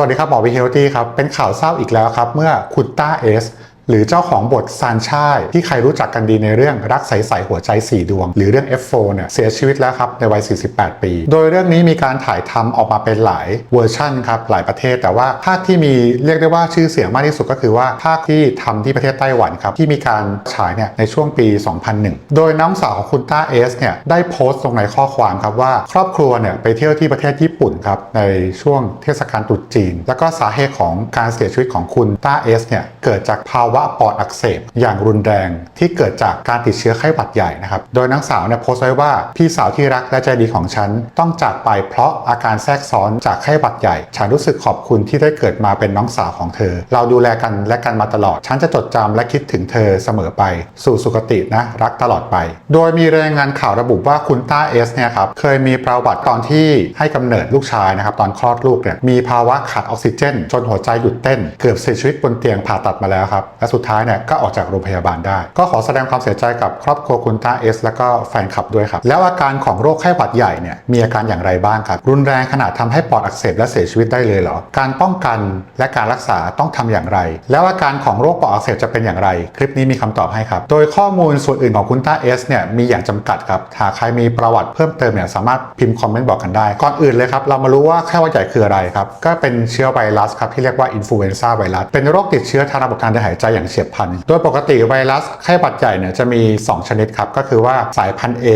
สวัสดีครับหมอวิเฮลตี้ครับ เป็นข่าวเศร้าอีกแล้วครับ เมื่อคุณต้าเอส หรือเจ้าของบทซานชายที่ใครรู้จักกันดีในเรื่องรักใสๆหัวใจ 4 ดวง หรือเรื่อง F4 เนี่ยเสียชีวิตแล้วครับในวัย 48 ปี โดยเรื่องนี้มีการถ่ายทำออกมาเป็นหลายเวอร์ชั่นครับหลายประเทศ แต่ว่าภาคที่มีเรียกได้ว่าชื่อเสียงมากที่สุดก็คือว่าภาคที่ทำที่ประเทศไต้หวันครับที่มีการฉายเนี่ยในช่วงปี 2001 โดยน้องสาวของคุณต้าเอสเนี่ยได้โพสต์ลงในข้อความครับว่า ครอบครัวเนี่ยไปเที่ยวที่ประเทศญี่ปุ่นครับในช่วงเทศกาลตรุษจีน แล้วก็สาเหตุของการเสียชีวิตของคุณต้าเอสเนี่ยเกิดจากภาวะปอดอักเสบอย่างรุนแรงที่เกิดจากการติดเชื้อไข้หวัดใหญ่นะครับ โดยนางสาวเนี่ยโพสต์ไว้ว่าพี่สาวที่รักและใจดีของฉันต้องจากไปเพราะอาการแทรกซ้อนจากไข้หวัดใหญ่ ฉันรู้สึกขอบคุณที่ได้เกิดมาเป็นน้องสาวของเธอ เราดูแลกันและกันมาตลอด ฉันจะจดจำและคิดถึงเธอเสมอไป สู่สุคตินะรักตลอดไป โดยมีรายงานข่าวระบุว่าคุณต้าเอสเนี่ยครับเคยมีประวัติตอนที่ให้กำเนิดลูกชายนะครับตอนคลอดลูกเนี่ยมีภาวะขาดออกซิเจน จนหัวใจหยุดเต้น เกือบเสียชีวิตบนเตียงผ่าตัดมาแล้วครับและสุดท้ายเนี่ยก็ออกจากโรงพยาบาลได้ ก็ขอแสดงความเสียใจกับครอบครัวคุณต้าเอสแล้วก็แฟนคลับด้วยครับ แล้วอาการของโรคไข้หวัดใหญ่เนี่ยมีอาการอย่างไรบ้างครับ รุนแรงขนาดทำให้ปอดอักเสบและเสียชีวิตได้เลยเหรอ การป้องกันและการรักษาต้องทำอย่างไร แล้วอาการของโรคปอดอักเสบจะเป็นอย่างไร คลิปนี้มีคำตอบให้ครับ โดยข้อมูลส่วนอื่นของคุณต้าเอสเนี่ยมีอย่างจำกัดครับหากใครมีประวัติเพิ่มเติมเนี่ยสามารถพิมพ์คอมเมนต์บอกกันได้ ก่อนอื่นเลยครับเรามารู้ว่าไข้หวัดใหญ่คืออะไรครับก็เป็นเชื้อไวรัสครับที่เรียกว่าอินฟลูเอนซ่าไวรัสเป็นโรคติดเชื้อทางระบบการเดินหายใจอย่างเฉียบพลัน โดยปกติไวรัสไข้หวัดใหญ่เนี่ยจะมี 2 ชนิดครับ ก็คือว่าสายพันธุ์ A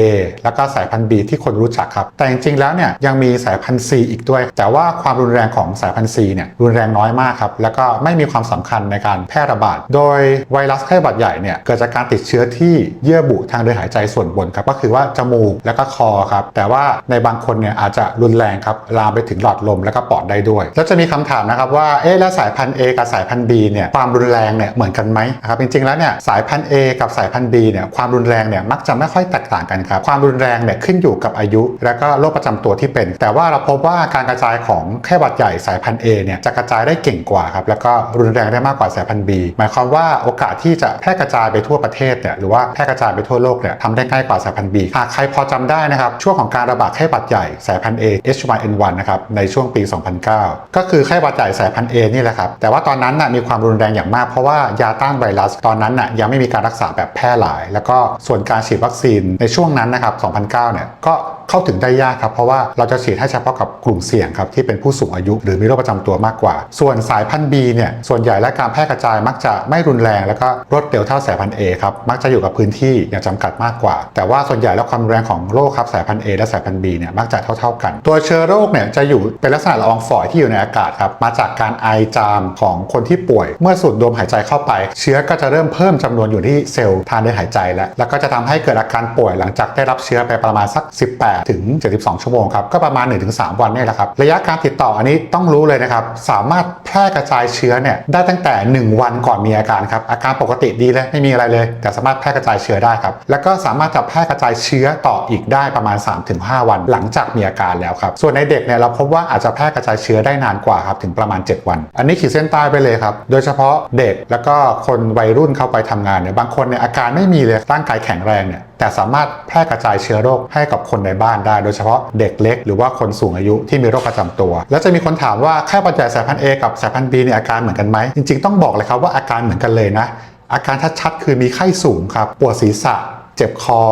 แล้วก็สายพันธุ์ B ที่คนรู้จักครับ แต่จริงๆแล้วเนี่ยยังมีสายพันธุ์ C อีกด้วย แต่ว่าความรุนแรงของสายพันธุ์ C เนี่ยรุนแรงน้อยมากครับ แล้วก็ไม่มีความสำคัญในการแพร่ระบาด โดยไวรัสไข้หวัดใหญ่เนี่ยเกิดจากการติดเชื้อที่เยื่อบุทางเดินหายใจส่วนบนครับ ก็คือว่าจมูกแล้วก็คอครับ แต่ว่าในบางคนเนี่ยอาจจะรุนแรงครับ ลามไปถึงหลอดลมแล้วก็ปอดได้ด้วย แล้วจะมีคำถามนะครับว่า เอ๊ะ แล้วสายพันธุ์ A กับสายพันธุ์ B เนี่ย ความรุนแรงเนี่ยเหมือนกันไหมนะครับจริงๆแล้วเนี่ยสายพันธุ์ A กับสายพันธุ์ B เนี่ยความรุนแรงเนี่ยมักจะไม่ค่อยแตกต่างกันครับความรุนแรงเนี่ยขึ้นอยู่กับอายุ และก็โรคประจำตัวที่เป็น แต่ว่าเราพบว่าการกระจายของไข้หวัดใหญ่สายพันธุ์ A เนี่ยจะกระจายได้เก่งกว่าครับแล้วก็รุนแรงได้มากกว่าสายพันธุ์ B หมายความว่าโอกาสที่จะแพร่กระจายไปทั่วประเทศเนี่ยหรือว่าแพร่กระจายไปทั่วโลกเนี่ยทำได้ง่ายกว่าสายพันธุ์ B หากใครพอจำได้นะครับช่วงของการระบาดไข้หวัดใหญ่สายพันธุ์ A H1N1 นะครับในช่วงปี 2009 ก็คือไข้หวัดใหญ่สายพันธุ์ A นี่แหละครับแต่ว่าตอนนั้นน่ะมีความรุนแรงอย่างมากเพราะว่ายาต้านไวรัส ตอนนั้นน่ะยังไม่มีการรักษาแบบแพร่หลาย แล้วก็ส่วนการฉีดวัคซีนในช่วงนั้นนะครับ 2009 เนี่ยก็เข้าถึงได้ยากครับ เพราะว่าเราจะฉีดให้เฉพาะกับกลุ่มเสี่ยงครับที่เป็นผู้สูงอายุหรือมีโรคประจำตัวมากกว่า ส่วนสายพันธุ์ B เนี่ยส่วนใหญ่และการแพร่กระจายมักจะไม่รุนแรงแล้วก็รวดเร็วเท่าสายพันธุ์ A ครับมักจะอยู่กับพื้นที่อย่างจำกัดมากกว่า แต่ว่าส่วนใหญ่แล้วความรุนแรงของโรคครับสายพันธุ์ A และสายพันธุ์ B เนี่ยมักจะเท่า ๆ กัน ตัวเชื้อโรคเนี่ยจะอยู่เป็นลักษณะละอองฝอยที่อยู่ในอากาศครับมาจากการไอจามของคนที่ป่วย เมื่อสูดดมหายใจเข้าไป เชื้อก็จะเริ่มเพิ่มจำนวนอยู่ที่เซลล์ทางเดินหายใจแล้วแล้วก็จะทำให้เกิดอาการป่วยหลังจากได้รับเชื้อไปประมาณสัก 18ถึง 72 ชั่วโมงครับ ก็ประมาณ 1-3 วันนี่แหละครับ ระยะการติดต่ออันนี้ต้องรู้เลยนะครับ สามารถแพร่กระจายเชื้อเนี่ยได้ตั้งแต่ 1 วันก่อนมีอาการครับ อาการปกติดีเลยไม่มีอะไรเลย แต่สามารถแพร่กระจายเชื้อได้ครับ แล้วก็สามารถจะแพร่กระจายเชื้อต่ออีกได้ประมาณ 3-5 วัน หลังจากมีอาการแล้วครับ ส่วนในเด็กเนี่ยเราพบว่าอาจจะแพร่กระจายเชื้อได้นานกว่าครับถึงประมาณ 7 วัน อันนี้ขีดเส้นใต้ไปเลยครับ โดยเฉพาะเด็กแล้วก็คนวัยรุ่นเข้าไปทำงานเนี่ยบางคนเนี่ยอาการไม่มีเลยร่างกายแข็งแรงเนี่ย แต่สามารถแพร่กระจายเชื้อโรคให้กับคนในบ้านได้ โดยเฉพาะเด็กเล็ก หรือว่าคนสูงอายุที่มีโรคประจำตัว แล้วจะมีคนถามว่าไข้หวัดใหญ่สายพันธุ์ A กับสายพันธุ์ B เนี่ยอาการเหมือนกันไหมจริงๆต้องบอกเลยครับว่าอาการเหมือนกันเลยนะอาการชัดๆคือมีไข้สูงครับปวดศีรษะ เจ็บคอ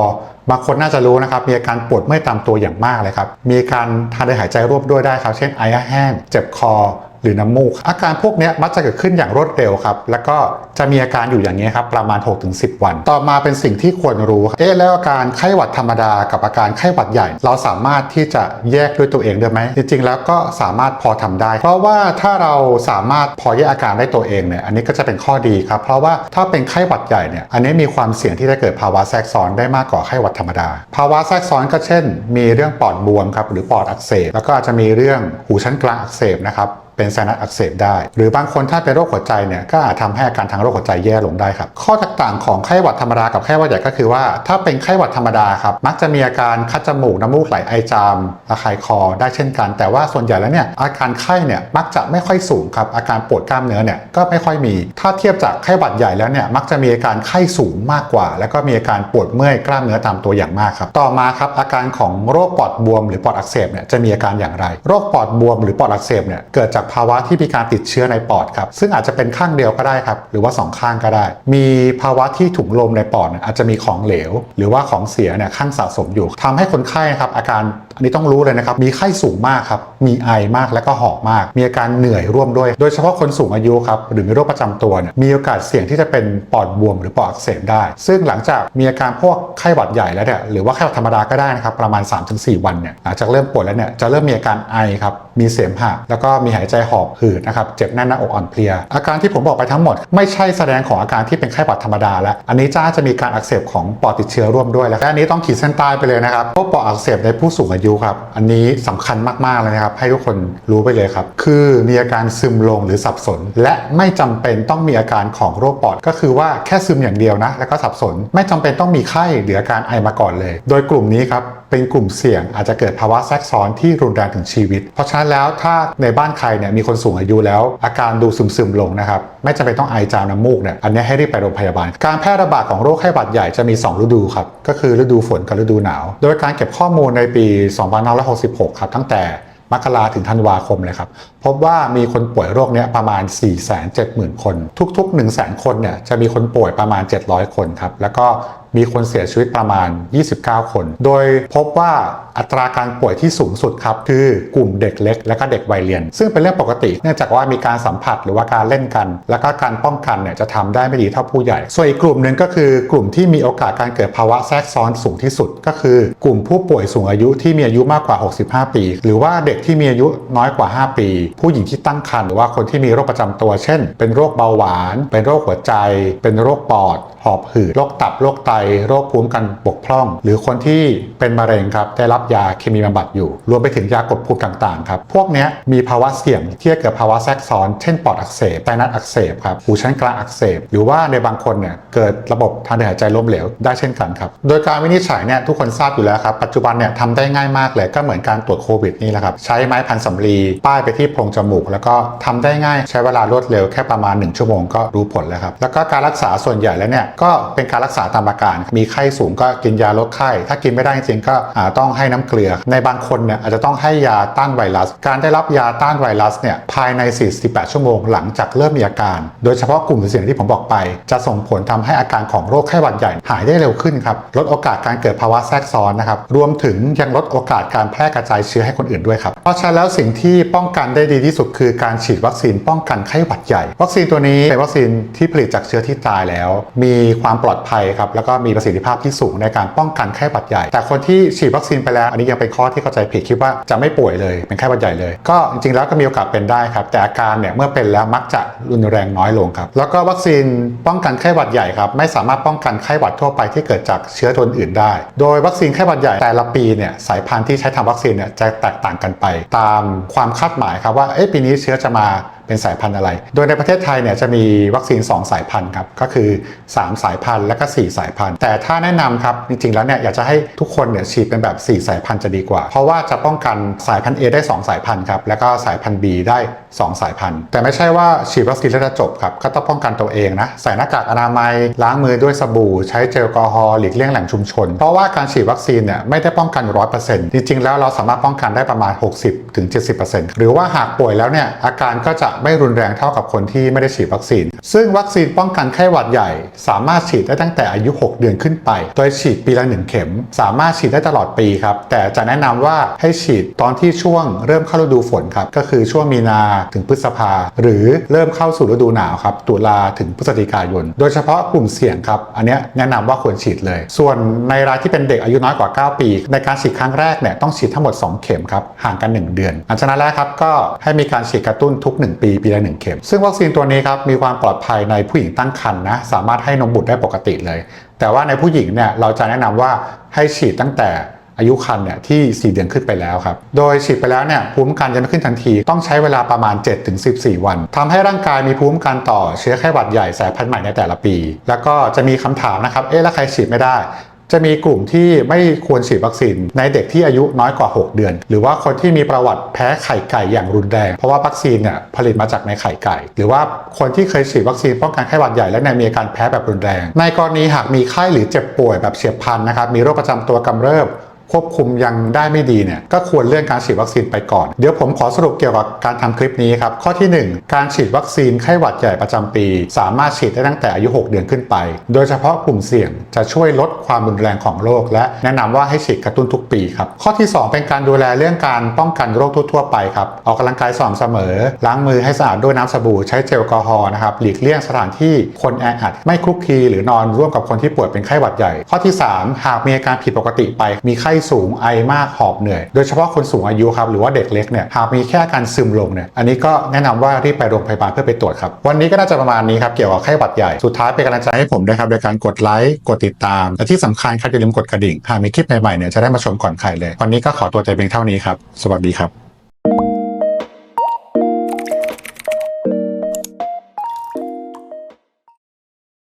บางคนน่าจะรู้นะครับมีอาการปวดเมื่อยตามตัวอย่างมากเลยครับมีการทางเดินหายใจร่วมด้วยได้ครับ เช่นไอแห้ง เจ็บคอ หรือน้ำมูก อาการพวกนี้มักจะเกิดขึ้นอย่างรวดเร็วครับ แล้วก็จะมีอาการอยู่อย่างนี้ครับประมาณ 6-10 วัน ต่อมาเป็นสิ่งที่ควรรู้ เอ๊ะแล้วอาการไข้หวัดธรรมดากับอาการไข้หวัดใหญ่ เราสามารถที่จะแยกด้วยตัวเองได้ไหม จริงๆ แล้วก็สามารถพอทำได้ เพราะว่าถ้าเราสามารถพอแยกอาการได้ตัวเองเนี่ย อันนี้ก็จะเป็นข้อดีครับ เพราะว่าถ้าเป็นไข้หวัดใหญ่เนี่ย อันนี้มีความเสี่ยงที่จะเกิดภาวะแทรกซ้อนได้มากกว่าไข้หวัดธรรมดา ภาวะแทรกซ้อนก็เช่น มีเรื่องปอดบวมครับ หรือปอดอักเสบ แล้วก็อาจจะมีเรื่องหูชั้นกลางอักเสบนะครับ เป็นไซนัสอักเสบได้ หรือบางคนถ้าเป็นโรคหัวใจเนี่ยก็อาจทำให้อาการทางโรคหัวใจแย่ลงได้ครับ ข้อแตกต่างของไข้หวัดธรรมดากับไข้หวัดใหญ่ก็คือว่า ถ้าเป็นไข้หวัดธรรมดาครับมักจะมีอาการคัดจมูกน้ำมูกไหลไอจามระคายคอได้เช่นกัน แต่ว่าส่วนใหญ่แล้วเนี่ยอาการไข้เนี่ยมักจะไม่ค่อยสูงครับอาการปวดกล้ามเนื้อเนี่ยก็ไม่ค่อยมี ถ้าเทียบจากไข้หวัดใหญ่แล้วเนี่ยมักจะมีอาการไข้สูงมากกว่า แล้วก็มีอาการปวดเมื่อยกล้ามเนื้อตามตัวอย่างมากครับต่อมาครับอาการของโรคปอดบวม หรือปอดอักเสบเนี่ยจะมีอาการอย่างไร โรคปอดบวมหรือปอดอักเสบเนี่ยเกิดจากภาวะที่มีการติดเชื้อในปอดครับซึ่งอาจจะเป็นข้างเดียวก็ได้ครับหรือว่าสองข้างก็ได้ มีภาวะที่ถุงลมในปอดอาจจะมีของเหลว หรือว่าของเสียเนี่ยข้างสะสมอยู่ทำให้คนไข้ครับอาการอันนี้ต้องรู้เลยนะครับ มีไข้สูงมากครับ มีไอมากและก็หอบมาก มีอาการเหนื่อยร่วมด้วย โดยเฉพาะคนสูงอายุครับ หรือมีโรคประจำตัวเนี่ย มีโอกาสเสี่ยงที่จะเป็นปอดบวมหรือปอดอักเสบได้ ซึ่งหลังจากมีอาการพวกไข้หวัดใหญ่แล้วเนี่ย หรือว่าไข้หวัดธรรมดาก็ได้นะครับ ประมาณ 3-4 วันเนี่ย หลังจากเริ่มปวดแล้วเนี่ย จะเริ่มมีอาการไอครับ มีเสมหะ แล้วก็มีหายใจหอบหืดนะครับ เจ็บแน่นหน้าอกอ่อนเพลีย อาการที่ผมบอกไปทั้งหมด ไม่ใช่แสดงของอาการที่เป็นไข้หวัดธรรมดาแล้ว อันนี้จ้าจะมีการอักเสบของปอดติดเชื้อร่วมด้วย แล้วและอันนี้ต้องขีดเส้นใต้ไปเลยนะครับพวกปอดอักเสบในผู้สูงอายุครับ อันนี้สำคัญมากๆเลยนะครับ ให้ทุกคนรู้ไปเลยครับ คือมีอาการซึมลงหรือสับสน และไม่จำเป็นต้องมีอาการของโรคปอด ก็คือว่าแค่ซึมอย่างเดียวนะ แล้วก็สับสน ไม่จำเป็นต้องมีไข้หรืออาการไอมาก่อนเลย โดยกลุ่มนี้ครับ เป็นกลุ่มเสี่ยงอาจจะเกิดภาวะแทรกซ้อนที่รุนแรงถึงชีวิต เพราะฉะนั้นแล้วถ้าในบ้านใครเนี่ยมีคนสูงอายุแล้ว อาการดูซึมๆลงนะครับไม่จำเป็นต้องไอจามน้ำมูกเนี่ยอันนี้ให้รีบไปโรงพยาบาล การแพร่ระบาดของโรคไข้หวัดใหญ่จะมี 2 ฤดูครับก็คือฤดูฝนกับฤดูหนาว โดยการเก็บข้อมูลในปี 2566 ครับตั้งแต่มกราถึงธันวาคมเลยครับ พบว่ามีคนป่วยโรคเนี้ยประมาณ 470,000 คน ทุกๆ 100,000 คนเนี่ยจะมีคนป่วยประมาณ 700 คนครับ แล้วก็ มีคนเสียชีวิตประมาณ 29 คน โดยพบว่าอัตราการป่วยที่สูงสุดครับ คือกลุ่มเด็กเล็ก และก็เด็กวัยเรียน ซึ่งเป็นเรื่องปกติ เนื่องจากว่ามีการสัมผัสหรือว่าการเล่นกัน แล้วก็การป้องกันเนี่ยจะทำได้ไม่ดีเท่าผู้ใหญ่ ส่วนอีกกลุ่มหนึ่งก็คือกลุ่มที่มีโอกาสการเกิดภาวะแทรกซ้อนสูงที่สุด ก็คือกลุ่มผู้ป่วยสูงอายุที่มีอายุมากกว่า 65 ปี หรือว่าเด็กที่มีอายุน้อยกว่า 5 ปี ผู้หญิงที่ตั้งครรภ์หรือว่าคนที่มีโรคประจำตัว เช่น เป็นโรคเบาหวาน เป็นโรคหัวใจ เป็นโรคปอดหอบหืดโรคตับโรคไตโรคภูมิคันบกพร่อง หรือคนที่เป็นมะเร็งครับได้รับยาเคมีบำบัดอยู่ รวมไปถึงยากดภูมิต่างๆครับพวกนี้มีภาวะเสี่ยงที่จะเกิดภาวะแทรกซ้อน เช่นปอดอักเสบไตนัสอักเสบครับหูชั้นกลางอักเสบ หรือว่าในบางคนเนี่ยเกิดระบบทางเดินหายใจล้มเหลวได้เช่นกันครับโดยการวินิจฉัยเนี่ยทุกคนทราบอยู่แล้วครับปัจจุบันเนี่ยทำได้ง่ายมากเลยก็เหมือนการตรวจโควิดนี่แหละครับใช้ไม้พันสำลีป้ายไปที่โพรงจมูก แล้วก็ทำได้ง่ายใช้เวลารวดเร็วแค่ประมาณ 1 ชั่วโมงก็รู้ผลแล้วครับแล้วก็การรักษาส่วนใหญ่แล้วเนี่ยก็เป็นการรักษาตามอาการ มีไข้สูงก็กินยาลดไข้ ถ้ากินไม่ได้จริงก็ต้องให้น้ำเกลือ ในบางคนเนี่ยอาจจะต้องให้ยาต้านไวรัส การได้รับยาต้านไวรัสเนี่ยภายใน 48 ชั่วโมงหลังจากเริ่มมีอาการ โดยเฉพาะกลุ่มเสี่ยงที่ผมบอกไป จะส่งผลทำให้อาการของโรคไข้หวัดใหญ่หายได้เร็วขึ้นครับ ลดโอกาสการเกิดภาวะแทรกซ้อนนะครับ รวมถึงยังลดโอกาสการแพร่กระจายเชื้อให้คนอื่นด้วยครับ เพราะฉะนั้นแล้วสิ่งที่ป้องกันได้ดีที่สุดคือการฉีดวัคซีนป้องกันไข้หวัดใหญ่ วัคซีนตัวนี้เป็นวัคซีนที่ผลิตจากเชื้อที่ตายแล้ว มีีความปลอดภัยครับแล้วก็มีประสิทธิภาพที่สูงในการป้องกันไข้หวัดใหญ่ แต่คนที่ฉีดวัคซีนไปแล้ว อันนี้ยังเป็นข้อที่เข้าใจผิดคิดว่าจะไม่ป่วยเลยเป็นไข้หวัดใหญ่เลย ก็จริงๆแล้วก็มีโอกาสเป็นได้ครับ แต่อาการเนี่ยเมื่อเป็นแล้วมักจะรุนแรงน้อยลงครับแล้วก็วัคซีนป้องกันไข้หวัดใหญ่ครับไม่สามารถป้องกันไข้หวัดทั่วไปที่เกิดจากเชื้อตัวอื่นได้ โดยวัคซีนไข้หวัดใหญ่แต่ละปีเนี่ยสายพันธุ์ที่ใช้ทำวัคซีนเนี่ยจะแตกต่างกันไป ตามความคาดหมายครับว่าเอ๊ะปีนี้เชื้อจะมา เป็นสายพันธุ์อะไร โดยในประเทศไทยเนี่ยจะมีวัคซีน 2 สายพันธุ์ครับก็คือ 3 สายพันธุ์และก็ 4 สายพันธุ์ แต่ถ้าแนะนำครับจริงๆแล้วเนี่ยอยากจะให้ทุกคนเนี่ยฉีดเป็นแบบ 4 สายพันธุ์จะดีกว่า เพราะว่าจะป้องกันสายพันธุ์ A ได้ 2 สายพันธุ์ครับแล้วก็สายพันธุ์ B ได้ 2 สายพันธุ์ แต่ไม่ใช่ว่าฉีดวัคซีนแล้วจะจบครับก็ต้องป้องกันตัวเองนะใส่หน้ากากอนามัยล้างมือด้วยสบู่ ใช้เจลแอลกอฮอล์หลีกเลี่ยงแหล่งชุมชน เพราะว่าการฉีดวัคซีนเนี่ยไม่ได้ป้องกัน 100%จริงๆ แล้วเราสามารถป้องกันได้ประมาณ 60-70%หรือว่าหากป่วยแล้วเนี่ยอาการก็จะไม่รุนแรงเท่ากับคนที่ไม่ได้ฉีดวัคซีน ซึ่งวัคซีนป้องกันไข้หวัดใหญ่ สามารถฉีดได้ตั้งแต่อายุ 6 เดือนขึ้นไป โดยฉีดปีละ 1 เข็ม สามารถฉีดได้ตลอดปีครับ แต่จะแนะนำว่าให้ฉีดตอนที่ช่วงเริ่มเข้าฤดูฝนครับ ก็คือช่วงมีนาถึงพฤษภา หรือเริ่มเข้าสู่ฤดูหนาวครับ ตุลาถึงพฤศจิกายน โดยเฉพาะกลุ่มเสี่ยงครับ อันนี้แนะนำว่าควรฉีดเลย ส่วนในรายที่เป็นเด็กอายุน้อยกว่า 9 ปี ในการฉีดครั้งแรกเนี่ยต้องฉีดทั้งหมด 2 เข็มครับ ห่างกัน 1 เดือนอันฉะนั้นแล้วครับก็ให้มีการฉีดกระตุ้นทุก 1 ปีปีละ1เข็ม ซึ่งวัคซีนตัวนี้ครับมีความปลอดภัยในผู้หญิงตั้งครรภ์นะสามารถให้นมบุตรได้ปกติเลย แต่ว่าในผู้หญิงเนี่ยเราจะแนะนำว่าให้ฉีดตั้งแต่อายุครรภ์เนี่ยที่ 4 เดือนขึ้นไปแล้วครับ โดยฉีดไปแล้วเนี่ยภูมิคุ้มกันจะไม่ขึ้นทันที ต้องใช้เวลาประมาณ 7-14 วันทำให้ร่างกายมีภูมิคุ้มกันต่อเชื้อไข้หวัดใหญ่สายพันธุ์ใหม่ในแต่ละปี แล้วก็จะมีคำถามนะครับ เอ๊ะแล้วใครฉีดไม่ได้ จะมีกลุ่มที่ไม่ควรฉีดวัคซีนในเด็กที่อายุน้อยกว่า 6 เดือน หรือว่าคนที่มีประวัติแพ้ไข่ไก่อย่างรุนแรง เพราะว่าวัคซีนเนี่ยผลิตมาจากในไข่ไก่ หรือว่าคนที่เคยฉีดวัคซีนป้องกันไข้หวัดใหญ่และเนี่ยมีอาการแพ้แบบรุนแรง ในกรณีหากมีไข้หรือเจ็บป่วยแบบเฉียบพลันนะครับมีโรคประจำตัวกำเริบ ควบคุมยังได้ไม่ดีเนี่ยก็ควรเลื่อนการฉีดวัคซีนไปก่อน เดี๋ยวผมขอสรุปเกี่ยวกับการทำคลิปนี้ครับ ข้อที่ 1 การฉีดวัคซีนไข้หวัดใหญ่ประจำปี สามารถฉีดได้ตั้งแต่อายุ 6 เดือนขึ้นไป โดยเฉพาะกลุ่มเสี่ยงจะช่วยลดความรุนแรงของโรค และแนะนำว่าให้ฉีดกระตุ้นทุกปีครับข้อที่ 2 เป็นการดูแลเรื่องการป้องกันโรคทั่วๆไปครับออกกำลังกายสม่ำเสมอ ล้างมือให้สะอาดด้วยน้ำสบู่ใช้เจลแอลกอฮอล์นะครับหลีกเลี่ยงสถานที่คนแออัดไม่คลุกคลีหรือนอนร่วมกับคนที่ป่วยเป็นไข้หวัดใหญ่ ข้อที่ 3 หากมีอาการผิดปกติไปมีไข้สูงไอมากหอบเหนื่อย โดยเฉพาะคนสูงอายุครับหรือว่าเด็กเล็กเนี่ยหากมีแค่การซึมลงเนี่ยอันนี้ก็แนะนำว่ารีบไปโรงพยาบาลเพื่อไปตรวจครับ วันนี้ก็น่าจะประมาณนี้ครับเกี่ยวกับไข้หวัดใหญ่สุดท้ายเป็นกำลังใจให้ผมด้วยครับโดยการกดไลค์กดติดตามและที่สำคัญครับอย่าลืมกดกระดิ่งหากมีคลิปใหม่ๆเนี่ยจะได้มาชมก่อนใครเลย วันนี้ก็ขอตัวใจเพียงเท่านี้ครับสวัสดีครับ